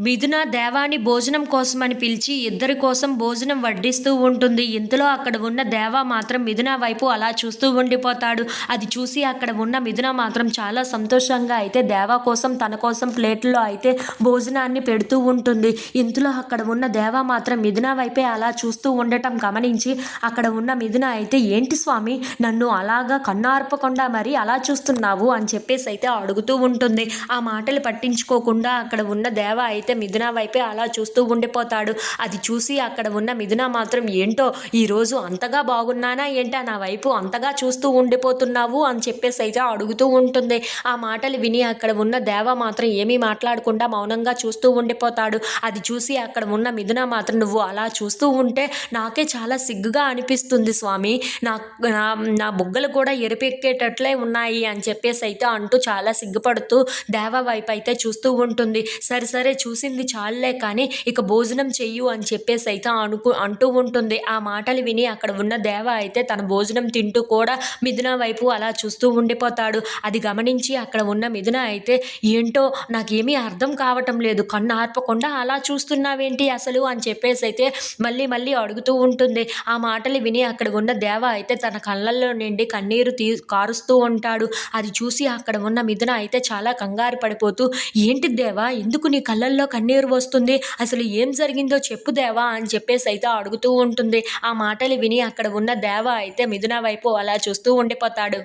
మిథున దేవాని భోజనం కోసమని పిలిచి ఇద్దరి కోసం భోజనం వడ్డిస్తూ ఉంటుంది. ఇంతలో అక్కడ ఉన్న దేవా మాత్రం మిథున వైపు అలా చూస్తూ ఉండిపోతాడు. అది చూసి అక్కడ ఉన్న మిథున మాత్రం చాలా సంతోషంగా అయితే దేవా కోసం తన కోసం ప్లేట్లో అయితే భోజనాన్ని పెడుతూ ఉంటుంది. ఇంతలో అక్కడ ఉన్న దేవా మాత్రం మిథున వైపే అలా చూస్తూ ఉండటం గమనించి అక్కడ ఉన్న మిథున అయితే ఏంటి స్వామి నన్ను అలాగా కన్నార్పకుండా మరి అలా చూస్తున్నావు? అని చెప్పేసి అయితే అడుగుతూ ఉంటుంది. ఆ మాటలు పట్టించుకోకుండా అక్కడ ఉన్న దేవా అయితే అయితే మిథున వైపే అలా చూస్తూ ఉండిపోతాడు. అది చూసి అక్కడ ఉన్న మిథున మాత్రం ఏంటో ఈరోజు అంతగా బాగున్నానా ఏంటా? నా వైపు అంతగా చూస్తూ ఉండిపోతున్నావు అని చెప్పేసి అయితే అడుగుతూ ఉంటుంది. ఆ మాటలు విని అక్కడ ఉన్న దేవ మాత్రం ఏమీ మాట్లాడకుండా మౌనంగా చూస్తూ ఉండిపోతాడు. అది చూసి అక్కడ ఉన్న మిథున మాత్రం నువ్వు అలా చూస్తూ ఉంటే నాకే చాలా సిగ్గుగా అనిపిస్తుంది స్వామి. నా నా నా బుగ్గలు కూడా ఎరిపెక్కేటట్లే ఉన్నాయి అని చెప్పేసి అయితే అంటూ చాలా సిగ్గుపడుతూ దేవ వైపు అయితే చూస్తూ ఉంటుంది. సరే సరే చూసింది చాలులే కానీ ఇక భోజనం చెయ్యు అని చెప్పేసి అయితే అనుకు అంటూ ఉంటుంది. ఆ మాటలు విని అక్కడ ఉన్న దేవ అయితే తన భోజనం తింటూ కూడా మిథున వైపు అలా చూస్తూ ఉండిపోతాడు. అది గమనించి అక్కడ ఉన్న మిథున అయితే ఏంటో నాకేమీ అర్థం కావటం లేదు. కన్ను ఆర్పకుండా అలా చూస్తున్నావేంటి అసలు? అని చెప్పేసి అయితే మళ్ళీ మళ్ళీ అడుగుతూ ఉంటుంది. ఆ మాటలు విని అక్కడ ఉన్న దేవ అయితే తన కళ్ళల్లో నుండి కన్నీరు తీ కారుస్తూ ఉంటాడు. అది చూసి అక్కడ ఉన్న మిథున అయితే చాలా కంగారు పడిపోతూ ఏంటి దేవా ఎందుకు నీ కళ్ళల్లో కన్నీరు వస్తుంది. అసలు ఏం జరిగిందో చెప్పు దేవా అని చెప్పేసి అయితే అడుగుతూ ఉంటుంది. ఆ మాటలు విని అక్కడ ఉన్న దేవ అయితే మిథున వైపు అలా చూస్తూ ఉండిపోతాడు.